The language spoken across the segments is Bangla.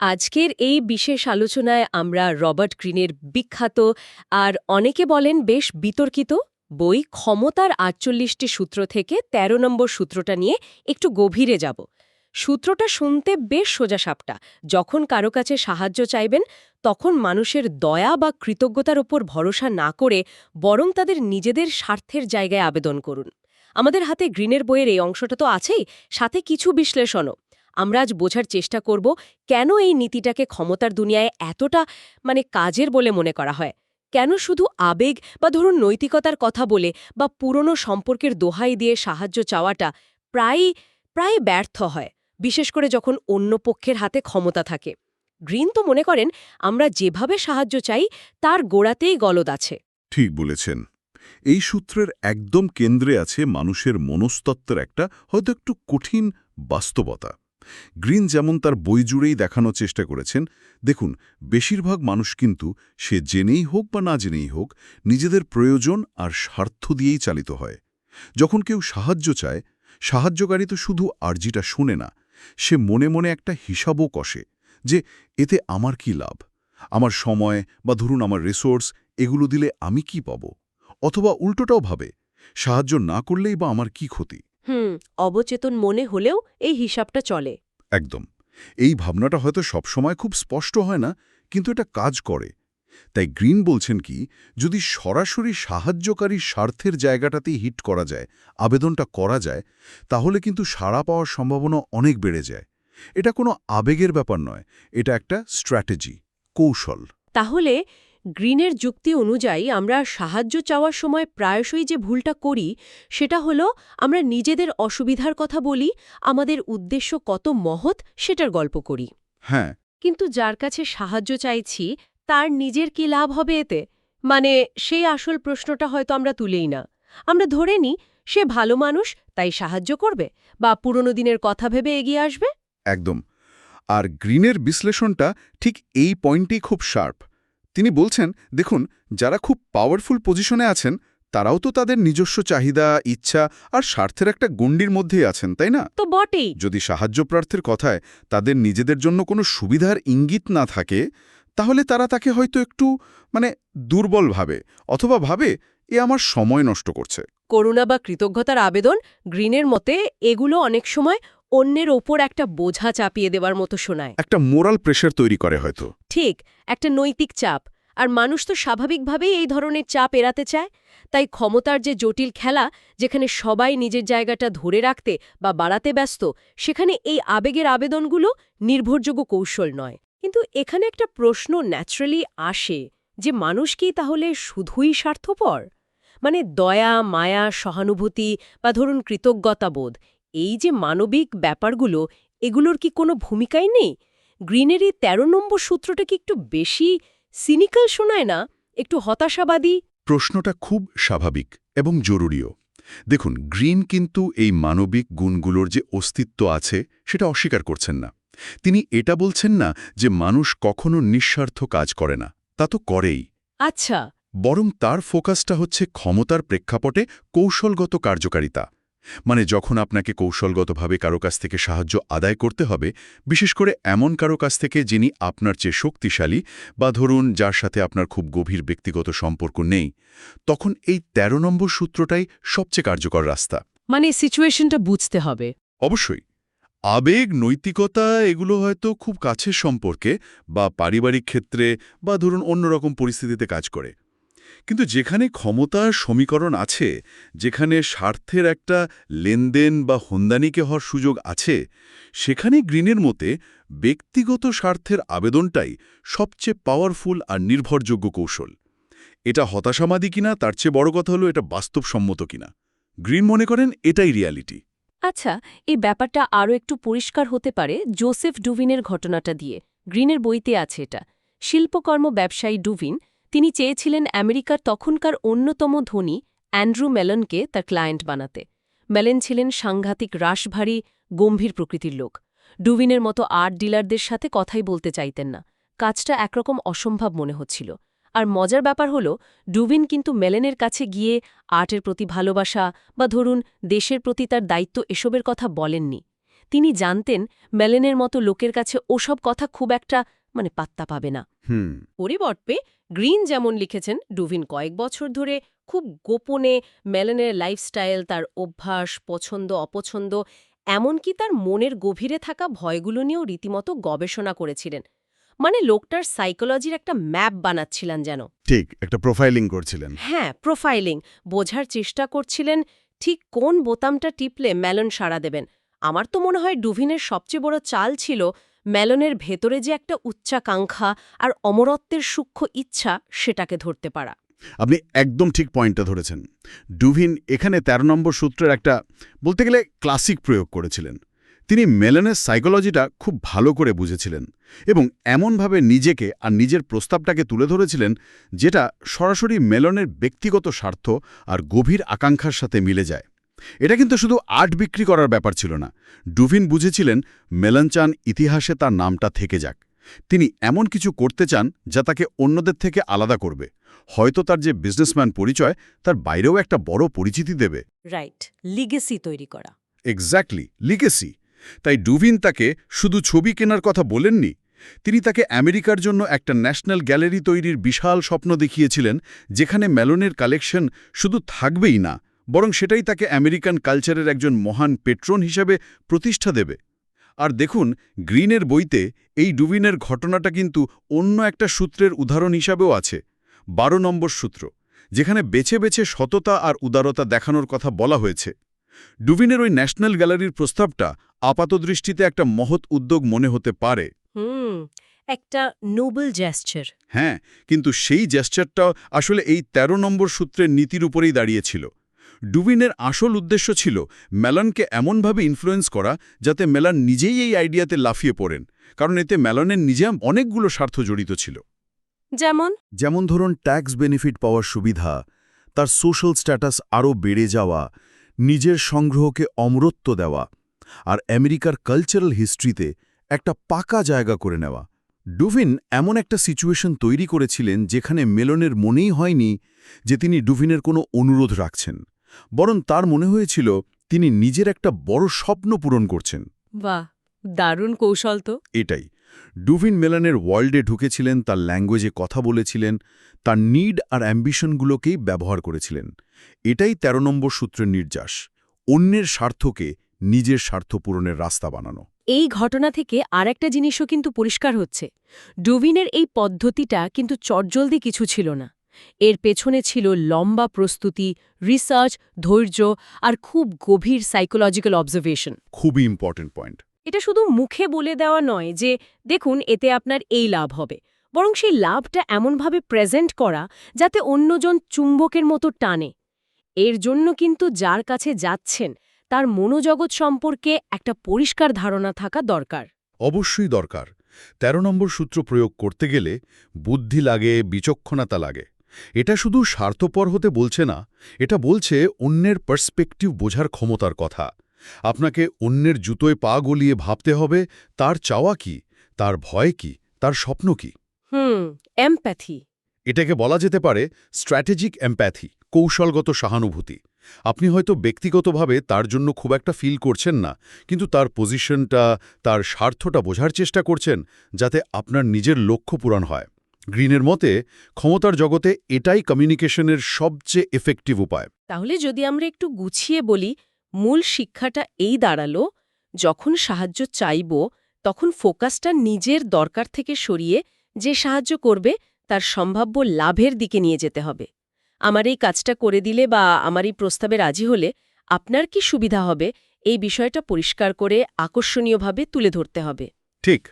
আজকের এই বিশেষ আলোচনায় আমরা রবার্ট গ্রিনের বিখ্যাত আর অনেকে বলেন বেশ বিতর্কিত বই ক্ষমতার আটচল্লিশটি সূত্র থেকে ১৩ নম্বর সূত্রটা নিয়ে একটু গভীরে যাব। সূত্রটা শুনতে বেশ সোজাসাপটা। যখন কারও কাছে সাহায্য চাইবেন, তখন মানুষের দয়া বা কৃতজ্ঞতার ওপর ভরসা না করে বরং তাদের নিজেদের স্বার্থের জায়গায় আবেদন করুন। আমাদের হাতে গ্রিনের বইয়ের এই অংশটা তো আছেই, সাথে কিছু বিশ্লেষণও। আমরা আজ বোঝার চেষ্টা করব কেন এই নীতিটাকে ক্ষমতার দুনিয়ায় এতটা মানে কাজের বলে মনে করা হয়। কেন শুধু আবেগ বা ধরুন নৈতিকতার কথা বলে বা পুরনো সম্পর্কের দোহাই দিয়ে সাহায্য চাওয়াটা প্রায়ই প্রায় ব্যর্থ হয়, বিশেষ করে যখন অন্য পক্ষের হাতে ক্ষমতা থাকে। গ্রিন তো মনে করেন, আমরা যেভাবে সাহায্য চাই, তার গোড়াতেই গলদ আছে। ঠিক বলেছেন। এই সূত্রের একদম কেন্দ্রে আছে মানুষের মনস্তত্ত্বের একটা হয়তো একটু কঠিন বাস্তবতা। গ্রিন যেমন তার বই জুড়েই দেখানোর চেষ্টা করেছেন, দেখুন, বেশিরভাগ মানুষ কিন্তু সে জেনেই হোক বা না জেনেই হোক, নিজেদের প্রয়োজন আর স্বার্থ দিয়েই চালিত হয়। যখন কেউ সাহায্য চায়, সাহায্যকারী তো শুধু আর্জিটা শোনে না, সে মনে মনে একটা হিসাবও কষে যে, এতে আমার কি লাভ? আমার সময় বা ধরুন আমার রিসোর্স এগুলো দিলে আমি কি পাব? অথবা উল্টোটাও ভাবে, সাহায্য না করলেই বা আমার কি ক্ষতি? হুম অবচেতন মনে হলেও এই হিসাবটা চলে। একদম। এই ভাবনাটা হয়তো সবসময় খুব স্পষ্ট হয় না কিন্তু এটা কাজ করে। তাই গ্রিন বলছেন কি যদি সরাসরি সাহায্যকারী স্বার্থের জায়গাটাতেই হিট করা যায় আবেদনটা করা যায় তাহলে কিন্তু সাড়া পাওয়ার সম্ভাবনা অনেক বেড়ে যায়। এটা কোনো আবেগের ব্যাপার নয় এটা একটা স্ট্র্যাটেজি কৌশল। তাহলে গ্রিনের যুক্তি অনুযায়ী আমরা সাহায্য চাওয়ার সময় প্রায়শই যে ভুলটা করি সেটা হলো আমরা নিজেদের অসুবিধার কথা বলি আমাদের উদ্দেশ্য কত মহৎ সেটার গল্প করি। হ্যাঁ। কিন্তু যার কাছে সাহায্য চাইছি তার নিজের কি লাভ হবে এতে? মানে সেই আসল প্রশ্নটা হয়তো আমরা তুলেই না। আমরা ধরে নিই সে ভালো মানুষ তাই সাহায্য করবে বা পুরনো দিনের কথা ভেবে এগিয়ে আসবে? একদম। আর গ্রিনের বিশ্লেষণটা ঠিক এই পয়েন্টেই খুব শার্প। তিনি বলছেন দেখুন যারা খুব পাওয়ারফুল পজিশনে আছেন তারাও তো তাদের নিজস্ব চাহিদা ইচ্ছা আর স্বার্থের একটা গণ্ডির মধ্যেই আছেন তাই না? তো বটেই। যদি সাহায্য প্রার্থীর কথায় তাদের নিজেদের জন্য কোনো সুবিধার ইঙ্গিত না থাকে তাহলে তারা তাকে হয়তো একটু মানে দুর্বল ভাবে অথবা ভাবে এ আমার সময় নষ্ট করছে। করুণা বা কৃতজ্ঞতার আবেদন গ্রিনের মতে এগুলো অনেক সময় অন্যের ওপর একটা বোঝা চাপিয়ে দেওয়ার মতো শোনায়। একটা মোরাল প্রেশার তৈরি করে হয়তো। ঠিক একটা নৈতিক চাপ। আর মানুষ তো স্বাভাবিকভাবেই এই ধরনের চাপ এড়াতে চায়। তাই ক্ষমতার যে জটিল খেলা যেখানে সবাই নিজের জায়গাটা ধরে রাখতে বা বাড়াতে ব্যস্ত সেখানে এই আবেগের আবেদনগুলো নির্ভরযোগ্য কৌশল নয়। কিন্তু এখানে একটা প্রশ্ন ন্যাচারালি আসে যে মানুষ কি তাহলে শুধুই স্বার্থপর? মানে দয়া মায়া সহানুভূতি বা ধরুন কৃতজ্ঞতাবোধ এই যে মানবিক ব্যাপারগুলো এগুলোর কি কোনো ভূমিকাই নেই? গ্রিনের এই তেরো নম্বর সূত্রটা কি একটু বেশি সিনিক্যাল শোনায় না? একটু হতাশাবাদী? প্রশ্নটা খুব স্বাভাবিক এবং জরুরিও। দেখুন গ্রিন কিন্তু এই মানবিক গুণগুলোর যে অস্তিত্ব আছে সেটা অস্বীকার করছেন না। তিনি এটা বলছেন না যে মানুষ কখনো নিঃস্বার্থ কাজ করে না তা তো করেই। আচ্ছা। বরং তার ফোকাসটা হচ্ছে ক্ষমতার প্রেক্ষাপটে কৌশলগত কার্যকারিতা। মানে যখন আপনাকে কৌশলগতভাবে কারও কাছ থেকে সাহায্য আদায় করতে হবে বিশেষ করে এমন কারও কাছ থেকে যিনি আপনার চেয়ে শক্তিশালী বা ধরুন যার সাথে আপনার খুব গভীর ব্যক্তিগত সম্পর্ক নেই তখন এই ১৩ নম্বর সূত্রটাই সবচেয়ে কার্যকর রাস্তা। মানে সিচুয়েশনটা বুঝতে হবে। অবশ্যই। আবেগ নৈতিকতা এগুলো হয়তো খুব কাছের সম্পর্কে বা পারিবারিক ক্ষেত্রে বা ধরুন অন্যরকম পরিস্থিতিতে কাজ করে। কিন্তু যেখানে ক্ষমতার সমীকরণ আছে, যেখানে স্বার্থের একটা লেনদেন বা হন্দানিকে হওয়ার সুযোগ আছে সেখানে গ্রিনের মতে ব্যক্তিগত স্বার্থের আবেদনটাই সবচেয়ে পাওয়ারফুল আর নির্ভরযোগ্য কৌশল। এটা হতাশামাদি কিনা, তার চেয়ে বড় কথা হলো এটা বাস্তবসম্মত কিনা। গ্রিন মনে করেন এটাই রিয়ালিটি আচ্ছা এই ব্যাপারটা আরও একটু পরিষ্কার হতে পারে জোসেফ ডুভিনের ঘটনাটা দিয়ে। গ্রিনের বইতে আছে এটা। শিল্পকর্ম ব্যবসায়ী ডুভিন তিনি চেয়েছিলেন আমেরিকার তখনকার অন্যতম ধনী অ্যান্ড্রু মেলনকে তার ক্লায়েন্ট বানাতে। মেলেন ছিলেন সাংঘাতিক রাশভারী গম্ভীর প্রকৃতির লোক। ডুবিনের মতো আর্ট ডিলারদের সাথে কথাই বলতে চাইতেন না। কাজটা একরকম অসম্ভব মনে হচ্ছিল। আর মজার ব্যাপার হল ডুবিন কিন্তু মেলেনের কাছে গিয়ে আর্টের প্রতি ভালোবাসা বা ধরুন দেশের প্রতি তার দায়িত্ব এসবের কথা বলেননি। তিনি জানতেন মেলেনের মতো লোকের কাছে ওসব কথা খুব একটা মানে পাত্তা পাবে না। পরিবর্তে গ্রিন যেমন লিখেছেন ডুভিন কয়েক বছর ধরে খুব গোপনে মেলেনের লাইফস্টাইল তার অভ্যাস পছন্দ অপছন্দ এমনকি তার মনের গভীরে থাকা ভয়গুলো নিয়েও রীতিমতো গবেষণা করেছিলেন। মানে লোকটার সাইকোলজির একটা ম্যাপ বানাচ্ছিলেন যেন। ঠিক একটা প্রোফাইলিং করছিলেন। হ্যাঁ প্রোফাইলিং বোঝার চেষ্টা করছিলেন ঠিক কোন বোতামটা টিপলে মেলন সাড়া দেবেন। আমার তো মনে হয় ডুভিনের সবচেয়ে বড় চাল ছিল মেলনের ভেতরে যে একটা উচ্চাকাঙ্ক্ষা আর অমরত্বের সূক্ষ্ম ইচ্ছা সেটাকে ধরতে পারা। আপনি একদম ঠিক পয়েন্টটা ধরেছেন। ডুভিন এখানে ১৩ নম্বর সূত্রের একটা বলতে গেলে ক্লাসিক প্রয়োগ করেছিলেন। তিনি মেলনের সাইকোলজিটা খুব ভালো করে বুঝেছিলেন এবং এমনভাবে নিজেকে আর নিজের প্রস্তাবটাকে তুলে ধরেছিলেন যেটা সরাসরি মেলনের ব্যক্তিগত স্বার্থ আর গভীর আকাঙ্ক্ষার সাথে মিলে যায়। এটা কিন্তু শুধু আর্ট বিক্রি করার ব্যাপার ছিল না। ডুভিন বুঝেছিলেন মেলন চান ইতিহাসে তার নামটা থেকে যাক। তিনি এমন কিছু করতে চান যা তাকে অন্যদের থেকে আলাদা করবে। হয়তো তার যে বিজনেসম্যান পরিচয় তার বাইরেও একটা বড় পরিচিতি দেবে। রাইট লিগেসি তৈরি করা। Exactly legacy. তাই ডুভিন তাকে শুধু ছবি কেনার কথা বলেননি তিনি তাকে আমেরিকার জন্য একটা ন্যাশনাল গ্যালারি তৈরির বিশাল স্বপ্ন দেখিয়েছিলেন যেখানে মেলনের কালেকশন শুধু থাকবেই না বরং সেটাই তাকে আমেরিকান কালচারের একজন মহান পেট্রন হিসেবে প্রতিষ্ঠা দেবে। আর দেখুন গ্রিনের বইতে এই ডুবিনের ঘটনাটা কিন্তু অন্য একটা সূত্রের উদাহরণ হিসাবেও আছে। বারো নম্বর সূত্র যেখানে বেছে বেছে সততা আর উদারতা দেখানোর কথা বলা হয়েছে। ডুবিনের ওই ন্যাশনাল গ্যালারির প্রস্তাবটা আপাতদৃষ্টিতে একটা মহৎ উদ্যোগ মনে হতে পারে। একটা নোবেল জেস্টার হ্যাঁ কিন্তু সেই জেস্টারটাও আসলে এই ১৩ নম্বর সূত্রের নীতির উপরেই দাঁড়িয়েছিল। ডুভিনের আসল উদ্দেশ্য ছিল মেলনকে এমনভাবে ইনফ্লুয়েন্স করা যাতে মেলান নিজেই এই আইডিয়াতে লাফিয়ে পড়েন কারণ এতে মেলনের নিজে অনেকগুলো স্বার্থ জড়িত ছিল। যেমন? যেমন ধরুন ট্যাক্স বেনিফিট পাওয়ার সুবিধা তার সোশ্যাল স্ট্যাটাস আরও বেড়ে যাওয়া নিজের সংগ্রহকে অমরত্ব দেওয়া আর আমেরিকার কালচারাল হিস্ট্রিতে একটা পাকা জায়গা করে নেওয়া। ডুভিন এমন একটা সিচুয়েশন তৈরি করেছিলেন যেখানে মেলনের মনেই হয়নি যে তিনি ডুভিনের কোনো অনুরোধ রাখছেন। বরং তার মনে হয়েছিল তিনি নিজের একটা বড় স্বপ্ন পূরণ করছেন। বাহ দারুণ কৌশল তো। এটাই। ডুভিন মেলানের ওয়ার্ল্ডে ঢুকেছিলেন তার ল্যাঙ্গুয়েজে কথা বলেছিলেন তার নিড আর অ্যাম্বিশনগুলোকেই ব্যবহার করেছিলেন। এটাই ১৩ নম্বর সূত্রের নির্যাস অন্যের স্বার্থকে নিজের স্বার্থ পূরণের রাস্তা বানানো। এই ঘটনা থেকে আর একটা জিনিসও কিন্তু পরিষ্কার হচ্ছে। ডুভিনের এই পদ্ধতিটা কিন্তু চটজলদি কিছু ছিল না। এর পেছনে ছিল লম্বা প্রস্তুতি রিসার্চ ধৈর্য আর খুব গভীর সাইকোলজিক্যাল অবজারভেশন খুবই ইম্পর্টেন্ট পয়েন্ট এটা শুধু মুখে বলে দেওয়া নয় যে দেখুন এতে আপনার এই লাভ হবে। বরং সেই লাভটা এমনভাবে প্রেজেন্ট করা যাতে অন্যজন চুম্বকের মতো টানে। এর জন্য কিন্তু যার কাছে যাচ্ছেন তার মনোজগৎ সম্পর্কে একটা পরিষ্কার ধারণা থাকা দরকার। অবশ্যই দরকার। ১৩ নম্বর সূত্র প্রয়োগ করতে গেলে বুদ্ধি লাগে বিচক্ষণতা লাগে। এটা শুধু স্বার্থপর হতে বলছে না এটা বলছে অন্যের পার্সপেক্টিভ বোঝার ক্ষমতার কথা। আপনাকে অন্যের জুতোয় পা গলিয়ে ভাবতে হবে তার চাওয়া কি তার ভয় কি তার স্বপ্ন কি? হুম এমপ্যাথি। এটাকে বলা যেতে পারে স্ট্র্যাটেজিক এম্প্যাথি কৌশলগত সহানুভূতি। আপনি হয়তো ব্যক্তিগতভাবে তার জন্য খুব একটা ফিল করছেন না কিন্তু তার পজিশনটা তার স্বার্থটা বোঝার চেষ্টা করছেন যাতে আপনার নিজের লক্ষ্য পূরণ হয়। গ্রিনের মতে ক্ষমতার জগতে এটাই কমিউনিকেশনের সবচেয়ে এফেক্টিভ উপায়। তাহলে যদি আমরা একটু গুছিয়ে বলি মূল শিক্ষাটা এই দাঁড়াল যখন সাহায্য চাইব তখন ফোকাসটা নিজের দরকার থেকে সরিয়ে যে সাহায্য করবে তার সম্ভাব্য লাভের দিকে নিয়ে যেতে হবে। আমার এই কাজটা করে দিলে বা আমার এই প্রস্তাবে রাজি হলে আপনার কি সুবিধা হবে? এই বিষয়টা পরিষ্কার করে আকর্ষণীয়ভাবে তুলে ধরতে হবে। ঠিক।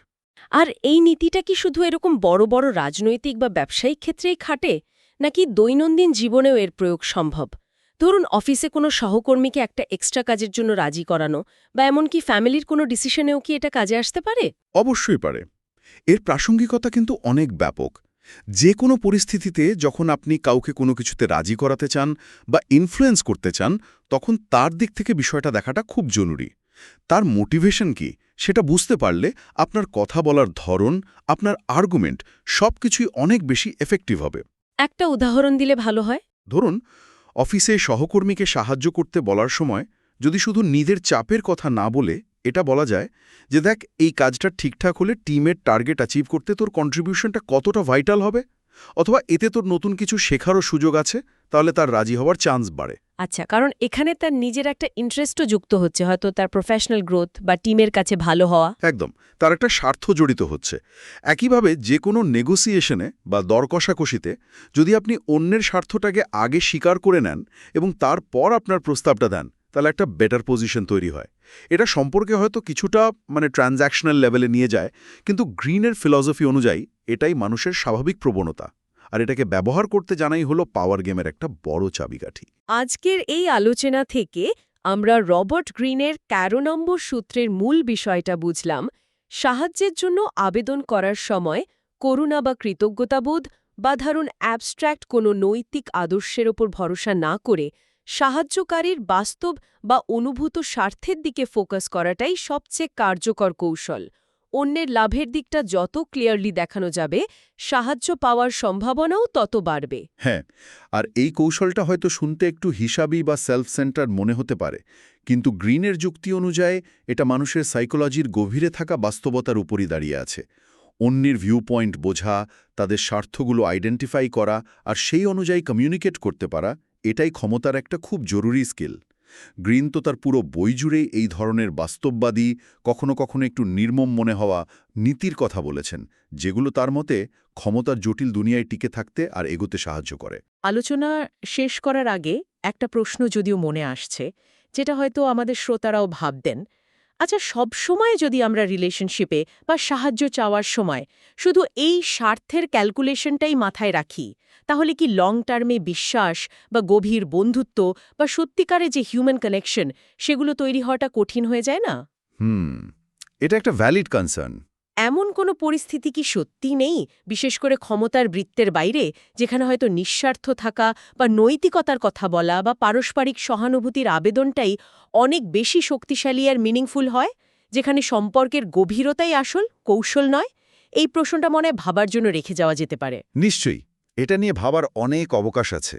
আর এই নীতিটা কি শুধু এরকম বড় বড় রাজনৈতিক বা ব্যবসায়িক ক্ষেত্রেই খাটে, নাকি দৈনন্দিন জীবনেও এর প্রয়োগ সম্ভব? ধরুন, অফিসে কোনো সহকর্মীকে একটা এক্সট্রা কাজের জন্য রাজি করানো, বা এমনকি ফ্যামিলির কোনো ডিসিশনেও কি এটা কাজে আসতে পারে? অবশ্যই পারে। এর প্রাসঙ্গিকতা কিন্তু অনেক ব্যাপক। যে কোনো পরিস্থিতিতে যখন আপনি কাউকে কোনো কিছুতে রাজি করাতে চান, বা ইনফ্লুয়েন্স করতে চান, তখন তার দিক থেকে বিষয়টা দেখাটা খুব জরুরি। তার মোটিভেশন কি সেটা বুঝতে পারলে আপনার কথা বলার ধরন আপনার আর্গুমেন্ট সব কিছুই অনেক বেশি এফেক্টিভ হবে। একটা উদাহরণ দিলে ভালো হয়। ধরুন অফিসে সহকর্মীকে সাহায্য করতে বলার সময় যদি শুধু নিজের চাপের কথা না বলে এটা বলা যায় যে দেখ এই কাজটা ঠিকঠাক হলে টিমের টার্গেট অ্যাচিভ করতে তোর কন্ট্রিবিউশনটা কতটা ভাইটাল হবে? অথবা এতে তোর নতুন কিছু শেখারও সুযোগ আছে তাহলে তার রাজি হওয়ার চান্স বাড়ে। আচ্ছা কারণ এখানে তার নিজের একটা ইন্টারেস্টও যুক্ত হচ্ছে হয়তো তার প্রফেশনাল গ্রোথ বা টিমের কাছে ভালো হওয়া। একদম তার একটা স্বার্থ জড়িত হচ্ছে। একইভাবে যে কোনো নেগোসিয়েশনে বা দর কষাকষিতে যদি আপনি অন্যের স্বার্থটাকে আগে স্বীকার করে নেন এবং তারপর আপনার প্রস্তাবটা দেন তাহলে একটা বেটার পজিশন তৈরি হয়। এটা সম্পর্কে হয়তো কিছুটা মানে ট্রানজ্যাকশনাল লেভেলে নিয়ে যায় কিন্তু গ্রিনের ফিলসফি অনুযায়ী এটাই মানুষের স্বাভাবিক প্রবণতা। আর এটাকে ব্যবহার করতে জানাই হলো পাওয়ার গেমের একটা বড় চাবিকাঠি। আজকের এই আলোচনা থেকে আমরা রবার্ট গ্রিনের তেরো নম্বর সূত্রের মূল বিষয়টা বুঝলাম। সাহায্যের জন্য আবেদন করার সময় করুণা বা কৃতজ্ঞতাবোধ বা ধরুন অ্যাবস্ট্র্যাক্ট কোনো নৈতিক আদর্শের ওপর ভরসা না করে সাহায্যকারীর বাস্তব বা অনুভূত স্বার্থের দিকে ফোকাস করাটাই সবচেয়ে কার্যকর কৌশল। অন্যের লাভের দিকটা যত ক্লিয়ারলি দেখানো যাবে, সাহায্য পাওয়ার সম্ভাবনাও তত বাড়বে। হ্যাঁ আর এই কৌশলটা হয়তো শুনতে একটু হিসাবি বা সেলফ সেন্টার মনে হতে পারে, কিন্তু গ্রিনের যুক্তি অনুযায়ী এটা মানুষের সাইকোলজির গভীরে থাকা বাস্তবতার উপরই দাঁড়িয়ে আছে। অন্যের ভিউ পয়েন্ট বোঝা, তাদের স্বার্থগুলো আইডেন্টিফাই করা আর সেই অনুযায়ী কমিউনিকেট করতে পারা, এটাই ক্ষমতার একটা খুব জরুরি স্কিল গ্রিন তো তার পুরো বই জুড়েই এই ধরনের বাস্তববাদী, কখনো কখনো একটু নির্মম মনে হওয়া নীতির কথা বলেছেন, যেগুলো তার মতে ক্ষমতার জটিল দুনিয়ায় টিকে থাকতে আর এগোতে সাহায্য করে। আলোচনা শেষ করার আগে একটা প্রশ্ন যদিও মনে আসছে, যেটা হয়তো আমাদের শ্রোতারাও ভাবতেন আচ্ছা সব সময় যদি আমরা রিলেশনশিপে বা সাহায্য চাওয়ার সময় শুধু এই স্বার্থের ক্যালকুলেশনটাই মাথায় রাখি, তাহলে কি লং টার্মে বিশ্বাস বা গভীর বন্ধুত্ব বা সত্যিকারে যে হিউম্যান কানেকশন সেগুলো তৈরি হওয়াটা কঠিন হয়ে যায় না? হুম, এটা একটা ভ্যালিড কনসার্ন এমন কোনো পরিস্থিতি কি সত্যি নেই, বিশেষ করে ক্ষমতার বৃত্তের বাইরে, যেখানে হয়তো নিঃস্বার্থ থাকা বা নৈতিকতার কথা বলা বা পারস্পরিক সহানুভূতির আবেদনটাই অনেক বেশি শক্তিশালী আর মিনিংফুল হয়, যেখানে সম্পর্কের গভীরতাই আসল, কৌশল নয়? এই প্রশ্নটা মনে ভাবার জন্য রেখে যাওয়া যেতে পারে। নিশ্চয়ই। এটা নিয়ে ভাবার অনেক অবকাশ আছে।